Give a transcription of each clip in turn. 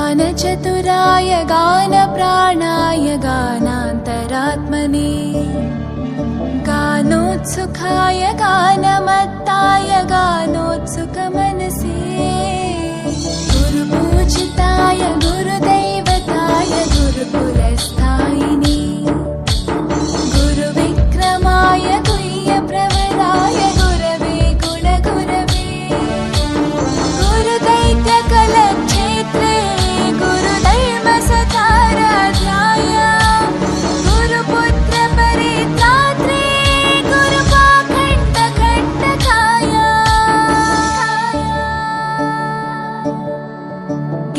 गानचतुराय गानप्राणाय गानान्तरात्मने गानोत्सुखाय गानमत्ताय गानोत्सुकमनसे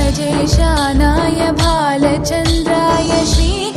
गजेशानाय भालचन्द्राय श्रीगणेशाय धीमहि